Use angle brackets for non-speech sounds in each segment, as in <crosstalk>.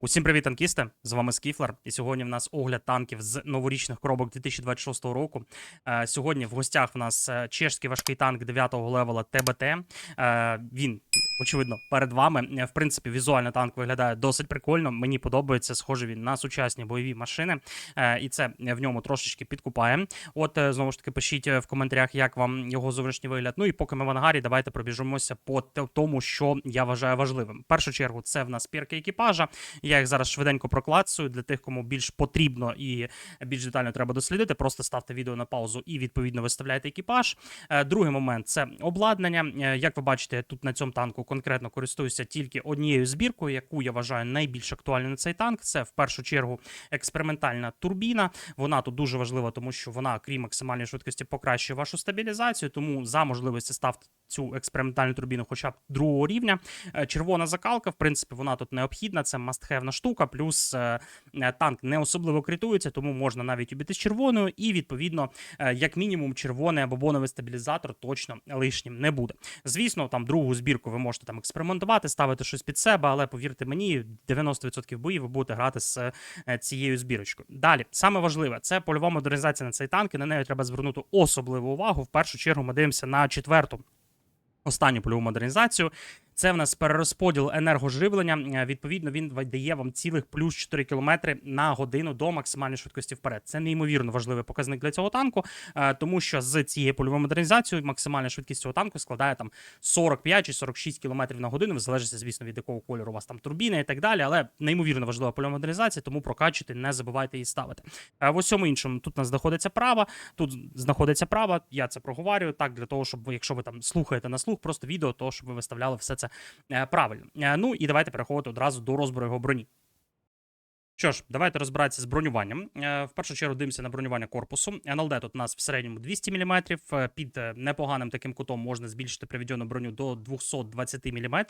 Усім привіт, танкісти! З вами Скіфлер. І сьогодні в нас огляд танків з новорічних коробок 2026 року. Е, Сьогодні в гостях в нас е, чешський важкий танк 9-го левела ТБТ. Е, Він, очевидно, перед вами. В принципі, візуально танк виглядає досить прикольно. Мені подобається, схоже він на сучасні бойові машини. І це в ньому трошечки підкупає. От знову ж таки, пишіть в коментарях, як вам його зовнішній вигляд. Ну і поки ми в ангарі, давайте пробіжимося по тому, що я вважаю важливим. В першу чергу, це в нас пірки екіпажа. Я їх зараз швиденько проклацую для тих, кому більш потрібно і більш детально треба дослідити. Просто ставте відео на паузу і відповідно виставляйте екіпаж. Е, Другий момент це обладнання. Е, Як ви бачите, тут на цьому танку конкретно користуюся тільки однією збіркою, яку я вважаю найбільш актуальною на цей танк. Це в першу чергу експериментальна турбіна. Вона тут дуже важлива, тому що вона, крім максимальної швидкості, покращує вашу стабілізацію. Тому за можливості ставте цю експериментальну турбіну, хоча б другого рівня. Е, Червона закалка, в принципі, вона тут необхідна. Це мастхевна штука. Плюс е, е, танк не особливо критується, тому можна навіть обійти з червоною, і відповідно, як мінімум, червоний або боновий стабілізатор точно лишнім не буде. Звісно, там другу збірку ви можете там експериментувати, ставити щось під себе, але повірте мені, 90% боїв ви будете грати з цією збірочкою. Далі, саме важливе, це польова модернізація на цей танк, і на неї треба звернути особливу увагу. В першу чергу ми дивимося на четверту останню польову модернізацію. Це в нас перерозподіл енергоживлення. Е, Відповідно, він дає вам цілих плюс 4 км на годину до максимальної швидкості вперед. Це неймовірно важливий показник для цього танку, е, тому що з цією польовою модернізацією максимальна швидкість цього танку складає там 45 чи 46 км на годину, в звісно, від якого кольору у вас там турбіна і так далі. Але неймовірно важлива польова модернізація, тому прокачуйте, не забувайте її ставити. Е, В усьому іншому тут у нас знаходиться права, тут знаходиться права. Я це проговорюю так для того, щоб якщо ви там слухаєте на слух, просто відео, то щоб ви виставляли все це правильно. Е, Ну і давайте переходити одразу до розбору його броні. Що ж, давайте розбиратися з бронюванням. Е, В першу чергу дивимося на бронювання корпусу. НЛД тут у нас в середньому 200 мм. Під е, непоганим таким кутом можна збільшити приведену броню до 220 мм.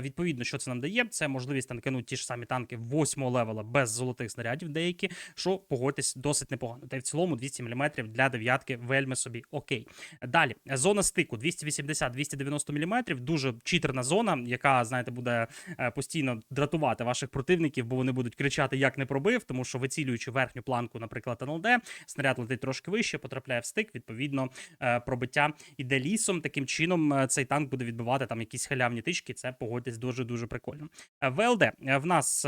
Відповідно, що це нам дає? Це можливість танканути ті ж самі танки 8 левела без золотих снарядів, деякі, що погодьтесь досить непогано. Та й в цілому 200 мм для дев'ятки вельми собі окей. Далі, зона стику 280-290 мм. Дуже читерна зона, яка, знаєте, буде е, постійно дратувати ваших противників, бо вони будуть кричати, як не пробив, тому що вицілюючи верхню планку, наприклад, НЛД, снаряд летить трошки вище, потрапляє в стик. Відповідно, е, пробиття іде лісом. Таким чином, е, цей танк буде відбивати там якісь халявні тички. Це погодьтесь дуже дуже прикольно. Е, ВЛД в нас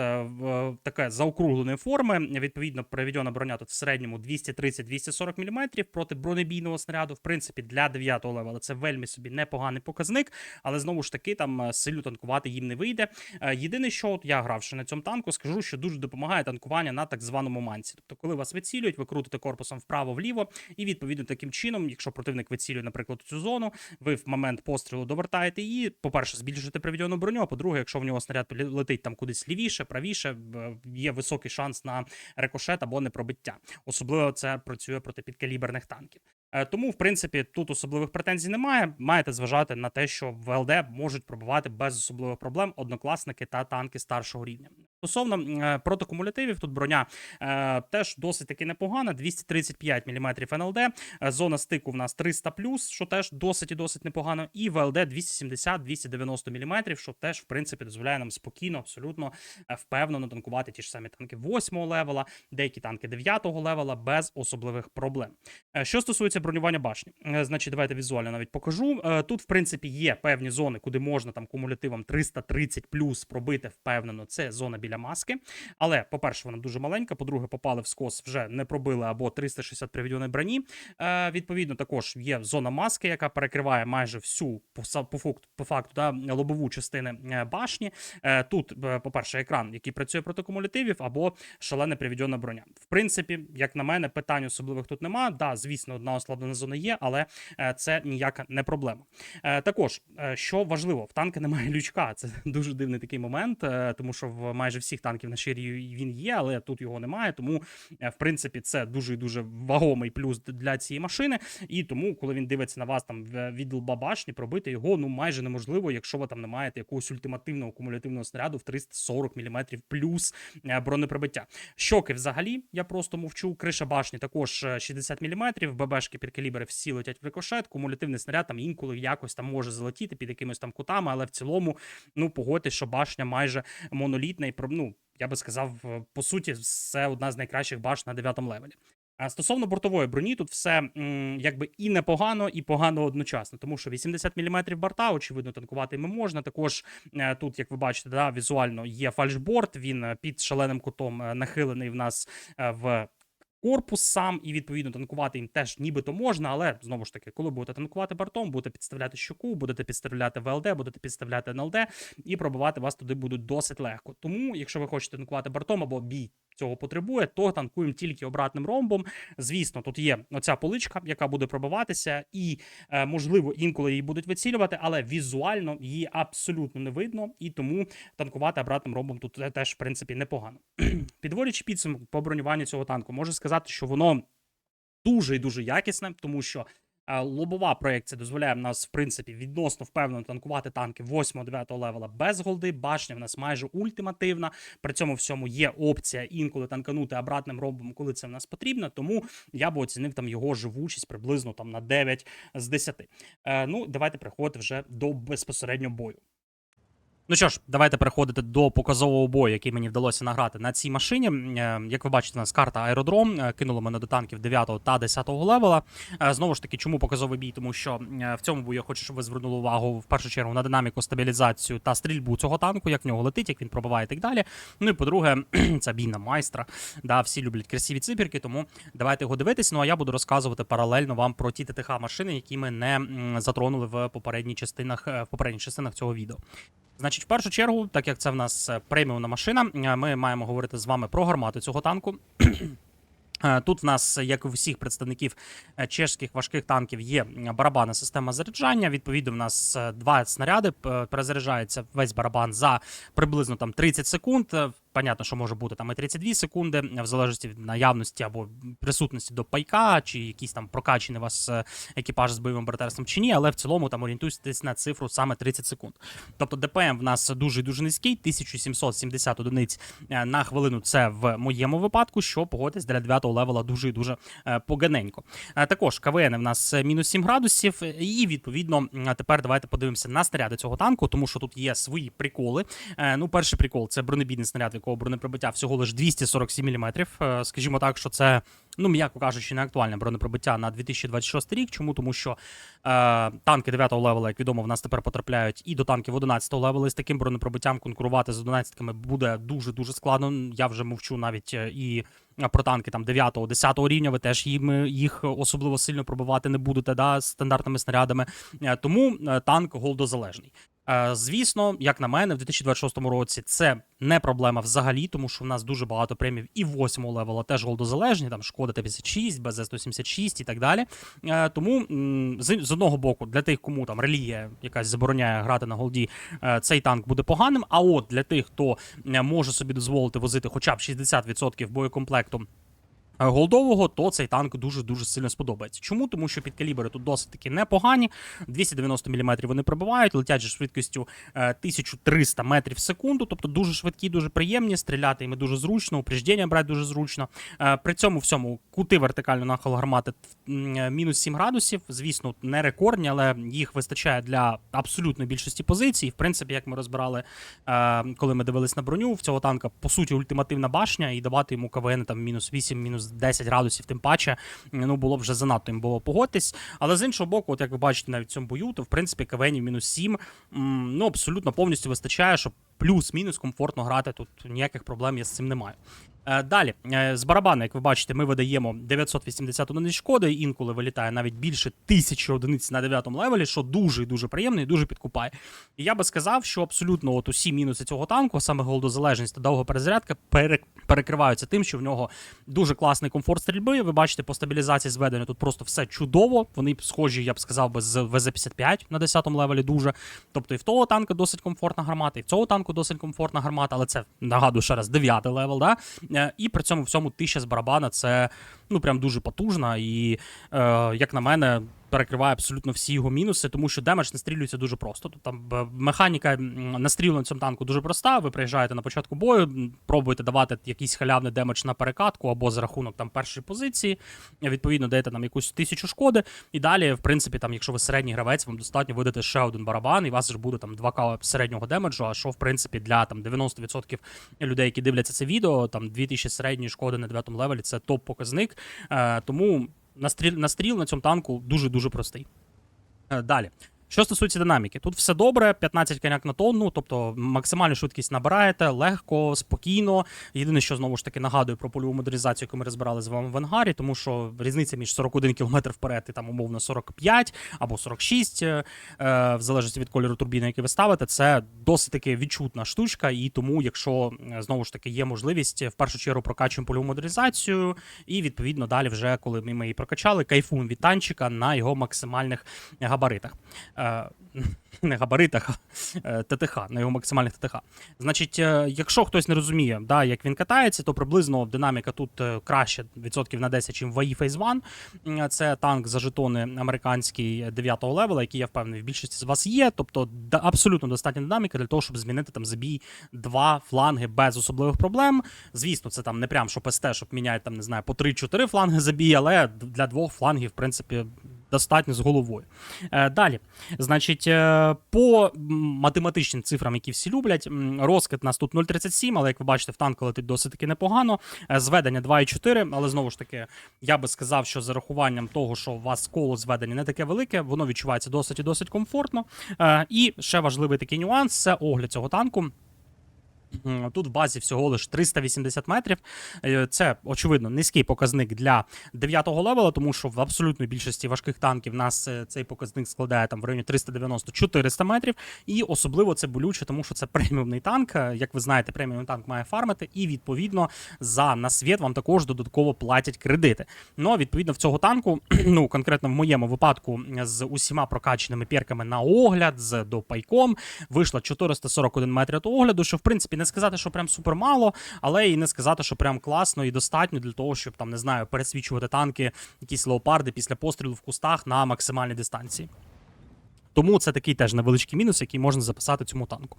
таке заокругленої форми. Відповідно, проведена броня тут в середньому 230-240 мм проти бронебійного снаряду. В принципі, для 9-го левела це вельми собі непоганий показник, але знову ж таки там сильно танкувати їм не вийде. Єдине, що от я гравши на цьому танку, скажу, що дуже допомагає танкування на так званому манці. Тобто, коли вас вицілюють, ви крутите корпусом вправо-вліво, і відповідно таким чином, якщо противник вицілює, наприклад, цю зону, ви в момент пострілу довертаєте її. По-перше, збільшуєте приведену броню. А по-друге, якщо в нього снаряд летить там кудись лівіше, правіше, є високий шанс на рикошет або непробиття. Особливо це працює проти підкаліберних танків. Е, Тому, в принципі, тут особливих претензій немає. Маєте зважати на те, що в ЛД можуть пробивати без особливих проблем однокласники та танки старшого рівня. Стосовно е, протикумулятивів, тут броня е, теж досить таки непогана. 235 мм НЛД, е, зона стику в нас 300 що теж досить і досить непогано. І ВЛД 270-290 мм, що теж, в принципі, дозволяє нам спокійно, абсолютно е, впевнено танкувати ті ж самі танки 8 левела, деякі танки 9-го левела без особливих проблем. Що стосується бронювання башні, значить, давайте візуально навіть покажу. Тут, в принципі, є певні зони, куди можна там кумулятивом 330 плюс пробити впевнено. Це зона біля маски. Але, по-перше, вона дуже маленька. По-друге, попали в скос, вже не пробили або 360 приведеної броні. Е, Відповідно, також є зона маски, яка перекриває майже всю по, факту, по факту да, лобову частини е, башні. Е, Тут, е, по-перше, екран, який працює проти кумулятивів, або шалена приведена броня. В принципі, як на мене, питань особливих тут нема. Да, звісно, одна ослаблена зона є, але е, це ніяка не проблема. Е, Також, що важливо, в танка немає лючка. Це <laughs> дуже дивний такий момент, тому що в майже всіх танків на ширі він є, але тут його немає. Тому, е, в принципі, це дуже дуже вагомий плюс для цієї машини. І тому, коли він дивиться на вас там від лба башні, пробити його ну майже неможливо, якщо ви там не маєте якогось ультимативного кумулятивного снаряду в 340 мм плюс е, бронепробиття. Щоки взагалі, я просто мовчу. Криша башні також е, 60 мм, ББшки під калібри всі летять в рикошет, кумулятивний снаряд там інколи якось там може залетіти під якимись там кутами, але в цілому, ну погодьтесь, що башня майже монолітна і ну, я би сказав, е, по суті, це одна з найкращих баш на 9 левелі. А стосовно бортової броні, тут все м, якби і непогано, і погано одночасно, тому що 80 мм борта, очевидно, танкувати ми можна. Також е, тут, як ви бачите, да, візуально є фальшборт. він е, під шаленим кутом нахилений в нас в корпус сам, і відповідно танкувати їм теж нібито можна, але знову ж таки, коли будете танкувати бортом, будете підставляти щоку, будете підставляти ВЛД, будете підставляти НЛД, і пробивати вас туди будуть досить легко. Тому, якщо ви хочете танкувати бортом або бій цього потребує, то танкуємо тільки обратним ромбом. Звісно, тут є оця поличка, яка буде пробиватися, і е, можливо інколи її будуть вицілювати, але візуально її абсолютно не видно, і тому танкувати обратним ромбом тут теж в принципі непогано. <clears throat> Підводячи підсумок по бронюванню цього танку, можу сказати, що воно дуже і дуже якісне, тому що. Лобова проекція дозволяє нас, в принципі, відносно впевнено танкувати танки 8-9 левела без голди. Башня в нас майже ультимативна. При цьому всьому є опція інколи танканути обратним робом, коли це в нас потрібно. Тому я би оцінив там його живучість приблизно там на 9 з 10. Е, ну, давайте приходити вже до безпосереднього бою. Ну що ж, давайте переходити до показового бою, який мені вдалося награти на цій машині. Е, Як ви бачите, у нас карта аеродром е, кинула мене до танків 9 та 10 левела. Е, Знову ж таки, чому показовий бій? Тому що в цьому бою я хочу, щоб ви звернули увагу в першу чергу на динаміку, стабілізацію та стрільбу цього танку, як в нього летить, як він пробиває і так далі. Ну і по-друге, <clears throat> це бій на майстра. Да, всі люблять красиві циферки, тому давайте його дивитись. Ну а я буду розказувати паралельно вам про ті ТТХ машини, які ми не затронули в попередніх частинах в попередніх частинах цього відео. Значить, в першу чергу, так як це в нас е, преміумна машина, е, ми маємо говорити з вами про гармату цього танку. Е, Тут в нас, як у всіх представників чешських важких танків, є барабанна система заряджання. Відповідно, в нас два снаряди перезаряджається весь барабан за приблизно там 30 секунд. Понятно, що може бути там і 32 секунди, е, в залежності від наявності або присутності до пайка, чи якийсь там прокачаний у вас е, екіпаж з бойовим братерством чи ні, але в цілому там орієнтуйтесь на цифру саме 30 секунд. Тобто ДПМ в нас дуже дуже низький, 1770 одиниць е, на хвилину. Це в моєму випадку, що погодьтесь для 9 левела дуже дуже поганенько. Також КВН в нас мінус 7 градусів, і відповідно тепер давайте подивимося на снаряди цього танку, тому що тут є свої приколи. Ну, перший прикол це бронебійний снаряд, в якого бронепробиття всього лише 247 мм. Скажімо так, що це. Ну, м'яко кажучи, не актуальне бронепробиття на 2026 рік. Чому? Тому що е, танки 9 левела, як відомо, в нас тепер потрапляють і до танків 11 левела. І з таким бронепробиттям конкурувати з 11-ками буде дуже дуже складно. Я вже мовчу навіть е, і про танки там 9-10 рівня. Ви теж їм їх особливо сильно пробивати не будете да, стандартними снарядами. Е, Тому е, танк голдозалежний. Е, Звісно, як на мене, в 2026 році це не проблема взагалі, тому що в нас дуже багато премів і 8 левела теж голдозалежні, там шкода Т-56, БЗ-176 і так далі. Е, Тому з, одного боку, для тих, кому там релігія якась забороняє грати на голді, е, цей танк буде поганим. А от для тих, хто може собі дозволити возити хоча б 60% боєкомплекту. Е, Голдового, то цей танк дуже дуже сильно сподобається. Чому? Тому що підкалібри тут досить таки непогані. 290 мм вони пробивають, летять же швидкістю е, 1300 метрів в секунду, тобто дуже швидкі, дуже приємні. Стріляти їм дуже зручно, упреждення брати дуже зручно. Е, При цьому всьому кути вертикально нахил гармати е, мінус 7 градусів. Звісно, не рекордні, але їх вистачає для абсолютної більшості позицій. В принципі, як ми розбирали, е, коли ми дивились на броню, в цього танка по суті ультимативна башня, і давати йому КВН там мінус 8, мінус 10 градусів, тим паче, ну було б вже занадто їм було погодитись. Але з іншого боку, от як ви бачите навіть в цьому бою, то в принципі КВН мінус 7 ну абсолютно повністю вистачає, щоб плюс-мінус комфортно грати. Тут ніяких проблем я з цим не маю. Е, Далі, е, з барабана, як ви бачите, ми видаємо 980 одиниць шкоди, інколи вилітає навіть більше тисячі одиниць на 9 левелі, що дуже і дуже приємно і дуже підкупає. І я би сказав, що абсолютно от усі мінуси цього танку, саме голодозалежність та довга перезарядка, пере- перекриваються тим, що в нього дуже класний комфорт стрільби. Ви бачите, по стабілізації зведення тут просто все чудово. Вони схожі, я б сказав, би, з ВЗ-55 на 10 левелі дуже. Тобто і в того танка досить комфортна гармата, і в цього танку досить комфортна гармата, але це нагадую ще раз 9 левел, да? Е, І при цьому всьому тисяча з барабана це ну прям дуже потужна. І е, як на мене, перекриває абсолютно всі його мінуси, тому що демедж настрілюється дуже просто. Тут там механіка м, настрілу на цьому танку дуже проста. Ви приїжджаєте на початку бою, пробуєте давати якийсь халявний демедж на перекатку або за рахунок там першої позиції. Відповідно, даєте там якусь тисячу шкоди. І далі, в принципі, там, якщо ви середній гравець, вам достатньо видати ще один барабан, і у вас ж буде там 2к середнього демеджу. А що в принципі для там 90% людей, які дивляться це відео, там 2000 середньої шкоди на 9 левелі це топ-показник. Е, тому настріл, настріл на цьому танку дуже дуже простий. Е, Далі. Що стосується динаміки, тут все добре, 15 коняк на тонну, тобто максимальну швидкість набираєте легко, спокійно. Єдине, що знову ж таки нагадую про польову модернізацію, яку ми розбирали з вами в ангарі, тому що різниця між 41 км вперед і там умовно 45 або 46, е, е, в залежності від кольору турбіни, який ви ставите, це досить таки відчутна штучка. І тому, якщо е, знову ж таки є можливість, в першу чергу прокачуємо польову модернізацію, і відповідно далі, вже коли ми, її прокачали, кайфуємо від танчика на його максимальних габаритах. Е, <laughs> не габаритах, а е, ТТХ, на його максимальних ТТХ. Значить, е, якщо хтось не розуміє, да, як він катається, то приблизно динаміка тут краще відсотків на 10, ніж в AI Phase One. М, Це танк за жетони американський 9 левела, який я впевнений, в більшості з вас є. Тобто да, абсолютно достатня динаміка для того, щоб змінити там забій два фланги без особливих проблем. Звісно, це там не прям що СТ, щоб міняти там, не знаю, по 3-4 фланги забій, але для двох флангів, в принципі, достатньо з головою. Е, далі, значить, е, по математичним цифрам, які всі люблять, розкид нас тут 0,37, але як ви бачите, в танку летить досить таки непогано. Е, Зведення 2,4, але знову ж таки, я би сказав, що за рахуванням того, що у вас коло зведення не таке велике, воно відчувається досить і досить комфортно. І ще важливий такий нюанс це огляд цього танку. Тут в базі всього лише 380 метрів. Е, Це, очевидно, низький показник для 9-го левела, тому що в абсолютній більшості важких танків нас е, цей показник складає там в районі 390-400 метрів. І особливо це болюче, тому що це <laughs> преміумний танк. Е, Як ви знаєте, преміумний танк має фармити, і відповідно за насвіт вам також додатково платять кредити. Ну, а відповідно, в цього танку, <clears throat> ну конкретно в моєму випадку, з усіма прокаченими перками на огляд, з допайком, вийшло 441 метр до огляду, що в принципі не сказати, що прям супер мало, але і не сказати, що прям класно і достатньо для того, щоб там не знаю, пересвічувати танки, якісь леопарди після пострілу в кустах на максимальній дистанції. Тому це такий теж невеличкий мінус, який можна записати цьому танку.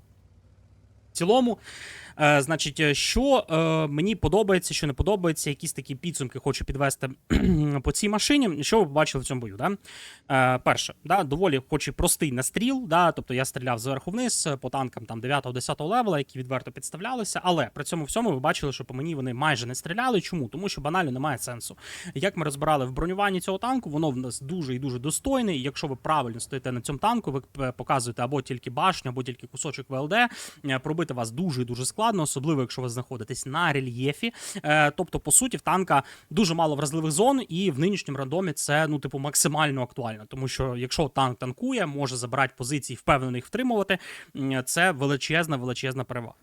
В цілому, е, значить, е, що е, мені подобається, що не подобається, якісь такі підсумки хочу підвести <clears throat> по цій машині. Що ви побачили в цьому бою? Да? Перше, да, доволі хоч і простий настріл, да, тобто я стріляв зверху вниз по танкам там 9-10 левела, які відверто підставлялися, але при цьому всьому ви бачили, що по мені вони майже не стріляли. Чому? Тому що банально немає сенсу. Як ми розбирали в бронюванні цього танку, воно в нас дуже і дуже достойне. І якщо ви правильно стоїте на цьому танку, ви показуєте або тільки башню, або тільки кусочок ВЛД, пробити вас дуже і дуже складно, особливо якщо ви знаходитесь на рельєфі. Е, Тобто, по суті, в танка дуже мало вразливих зон, і в нинішньому рандомі це ну, типу, максимально актуально. Тому що якщо танк танкує, може забирати позиції, впевнено їх втримувати. Це величезна, величезна перевага.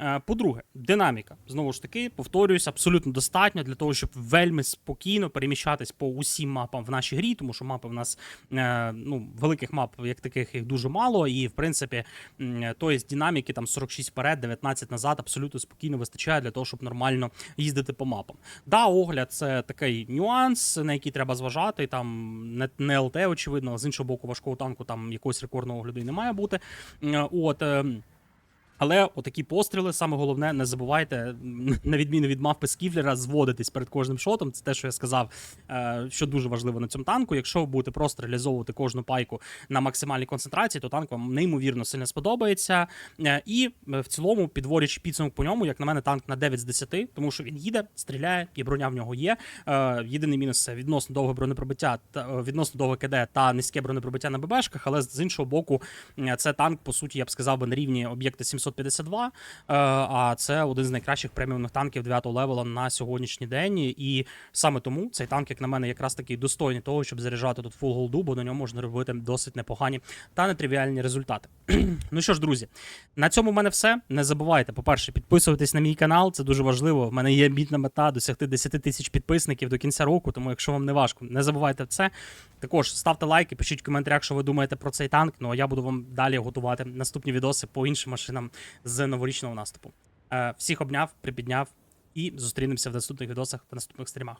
Е, По-друге, динаміка. Знову ж таки, повторююсь, абсолютно достатньо для того, щоб вельми спокійно переміщатись по усім мапам в нашій грі, тому що мапи в нас е, ну, великих мап, як таких, їх дуже мало. І в принципі, м, тої динаміки там 46 вперед, 19 назад, абсолютно спокійно вистачає для того, щоб нормально їздити по мапам. Да, огляд це такий нюанс, на який треба зважати. Там не, не ЛТ, очевидно, з іншого боку, важкого танку там якогось рекордного огляду і не має бути. Е, От. Але отакі постріли, саме головне, не забувайте, на відміну від мавпи Скіфлера, зводитись перед кожним шотом. Це те, що я сказав, е, що дуже важливо на цьому танку. Якщо ви будете просто реалізовувати кожну пайку на максимальній концентрації, то танк вам неймовірно сильно сподобається. Е, і е, в цілому, підводячи підсумок по ньому, як на мене, танк на 9 з 10, тому що він їде, стріляє, і броня в нього є. Єдиний мінус це відносно довге бронепробиття відносно довге КД та низьке бронепробиття на ББшках, але з іншого боку, це танк, по суті, я б сказав би на рівні об'єкта 700 552, е, а це один з найкращих преміумних танків 9-го левела на сьогоднішній день. І саме тому цей танк, як на мене, якраз такий достойний того, щоб заряджати тут фул голду, бо на ньому можна робити досить непогані та нетривіальні результати. <clears throat> ну що ж, друзі, на цьому в мене все. Не забувайте, по-перше, підписуватись на мій канал. Це дуже важливо. В мене є бідна мета досягти 10 тисяч підписників до кінця року. Тому, якщо вам не важко, не забувайте це. Також ставте лайки, пишіть в коментарях, що ви думаєте про цей танк. Ну а я буду вам далі готувати наступні відоси по іншим машинам з новорічного наступу. Е, всіх обняв, припідняв і зустрінемося в наступних відосах та наступних стрімах.